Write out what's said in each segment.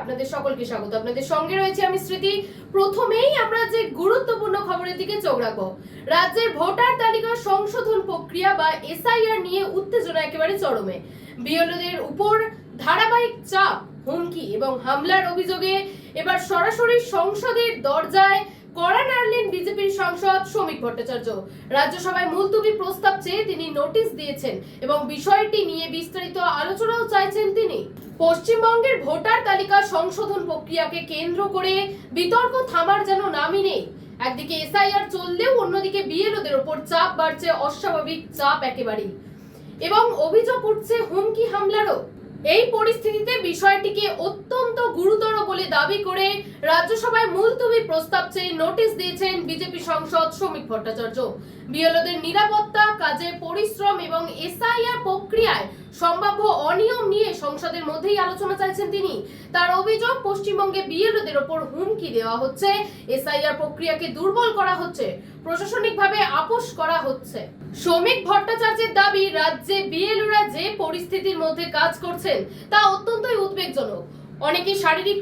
আপনাদের সকলকে স্বাগত। আপনাদের সঙ্গে রয়েছে আমি স্মৃতি। প্রথমেই আমরা যে গুরুত্বপূর্ণ খবরের দিকে চোখ রাখব। রাজ্যের ভোটার তালিকা সংশোধন প্রক্রিয়া বা এসআইআর নিয়ে উত্তেজনা একেবারে চরমে। বিএলওদের উপর ধারাবাহিক চাপ, হুমকি এবং হামলার অভিযোগে এবার সরাসরি সংসদের দরজায় কড়া নাড়লেন বিজেপির সাংসদ শ্রমিক ভট্টাচার্য। রাজ্যসভায় মুলতুবি প্রস্তাব চেয়ে তিনি নোটিশ দিয়েছেন এবং বিষয়টি নিয়ে বিস্তারিত পশ্চিমবঙ্গের ভোটার তালিকা সংশোধন প্রক্রিয়াকে কেন্দ্র করে বিতর্ক থামার যেন নামই নেই। একদিকে এসআইআর চললেও অন্যদিকে বিএলওদের ওপর চাপ বাড়ছে অস্বাভাবিক চাপ একেবারেই। এবং অভিযোগ উঠছে হুমকি হামলারও। এই পরিস্থিতিতে বিষয়টিকে অত্যন্ত গুরুতর বলে দাবি করে রাজ্যসভায় মুলতবি প্রস্তাব চেয়ে নোটিশ দিয়েছেন বিজেপি সংসদ শ্রমিক ভট্টাচার্য। বিএলওদের নিরাপত্তা কাজে পরিশ্রম এবং এসআইআর প্রক্রিয়ায় সম্ভাব্য অনিয়ম নিয়ে সংসদের মধ্যেই আলোচনা চাইছেন তিনি। তার অভিযোগ, পশ্চিমবঙ্গে বিএলওদের ওপর হুমকি দেওয়া হচ্ছে। এসআইআর প্রক্রিয়াকে দুর্বল করা হচ্ছে। প্রশাসনিকভাবে আপোষ করা হচ্ছে। শ্রমিক ভট্টাচার্যের দাবি, রাজ্যে বিএলওরা যে পরিস্থিতির মধ্যে কাজ করছেন, তা অত্যন্তই উদ্বেগজনক। অনেকে শারীরিক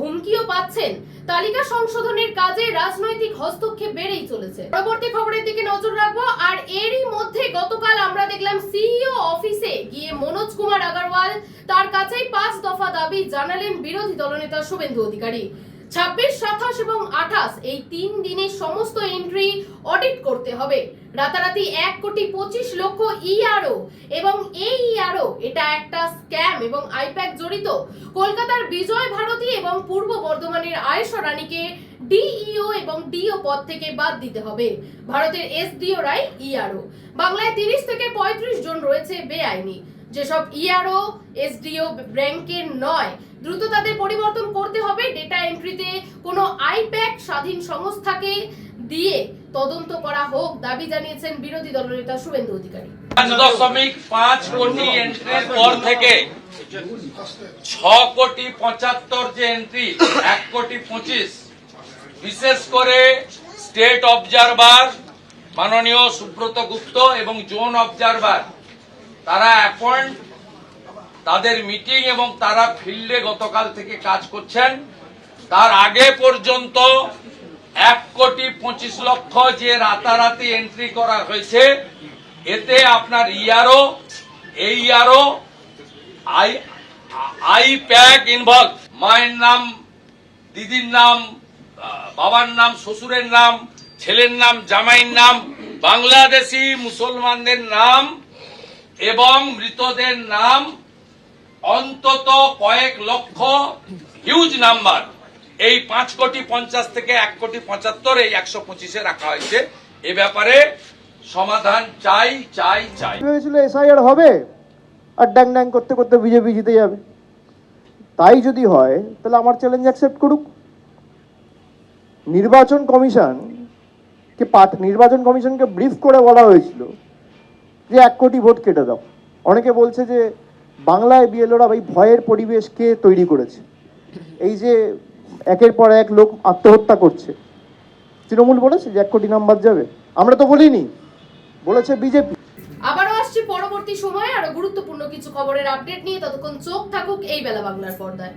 হুমকিও পাচ্ছেন। তালিকা সংশোধনের কাজে রাজনৈতিক হস্তক্ষেপ বেড়েই চলেছে। পরবর্তী খবরের দিকে নজর রাখব, আর এরই মধ্যে দেখলাম সিইও অফিসে গিয়ে মনোজ কুমার আগারওয়াল তার কাছেই পাঁচ দফা দাবি জানালেন বিরোধী দলনেতা শুভেন্দু অধিকারী। ছাব্বিশ, সাতাশ এবং আঠাশ, এই তিন দিনের সমস্ত এন্ট্রি অডিট করতে হবে। রাতারাতি এক কোটি পঁচিশ লক্ষ ইআরও এবং এই ইআরও এটা একটা স্ক্যাম এবং আইপ্যাক জড়িত। কলকাতার বিজয় ভারতী এবং পূর্ব বর্ধমানের আয়েশা রানীকে ডিইও এবং ডিও পদ থেকে বাদ দিতে হবে। ভারতের এসডিও রাই ইআরও বাংলায় তিরিশ থেকে পঁয়ত্রিশ জন রয়েছে বেআইনি। যেসব ইআরও এসডিও র্যাঙ্কের নয় দ্রুত তাদের পরিবর্তন করতে হবে। ডেটা এন্ট্রিতে কোনো আইপ্যাক স্বাধীন সংস্থাকে দিয়ে তদন্ত করা হোক, দাবি জানিয়েছেন বিরোধী দলনেতা শুভেন্দু অধিকারী। পাঁচ দশমিক পাঁচ কোটি এন্ট্রির পর থেকে ছ কোটি পঁচাত্তর যে এন্ট্রি এক কোটি পঁচিশ। বিশেষ করে স্টেট অবজারভার মাননীয় সুব্রত গুপ্ত এবং জোন অবজারভার তারা অ্যাপয়েন্ট তাদের মিটিং এবং তারা ফিল্ডে গতকাল থেকে কাজ করছেন। তার আগে পর্যন্ত এক কোটি পঁচিশ লক্ষ যে রাতারাতি এন্ট্রি করা হয়েছে, এতে আপনার ইয়ারও এই ইয়ারও আই আই প্যাক ইনভলভ মায়ের নাম, দিদির নাম বাবার নাম, শ্বশুরের নাম, ছেলের নাম, জামাইয়ের নাম, বাংলাদেশি মুসলমানদের নাম এবং মৃতদের নাম অন্তত কয়েক লক্ষ হিউজ নাম্বার এই পাঁচ কোটি পঞ্চাশ থেকে এক কোটি পঁচাত্তর, এই একশো পঁচিশে রাখা হয়েছে। এ ব্যাপারে সমাধান চাই চাই চাই। ভেবেছিল এসআইআর হবে, আর ড্যাং ড্যাং করতে করতে বিজেপি জিতে যাবে। তাই যদি হয়, তাহলে আমার চ্যালেঞ্জ অ্যাকসেপ্ট করুক। নির্বাচন কমিশন কে পাঠ, নির্বাচন কমিশনকে ব্রিফ করে বলা হয়েছিল যে এক কোটি ভোট কেটে দাও। অনেকে বলছে যে বাংলায় বিএলওরা ভাই ভয়ের পরিবেশকে তৈরি করেছে। এই যে একের পর এক লোক আত্মহত্যা করছে। তৃণমূল বলেছে যে এক কোটি নাম্বার যাবে। আমরা তো বলিনি, বলেছে বিজেপি। আবারও আসছি পরবর্তী সময়ে আরও গুরুত্বপূর্ণ কিছু খবরের আপডেট নিয়ে। ততক্ষণ চোখ থাকুক এই বেলা বাংলার পর্দায়।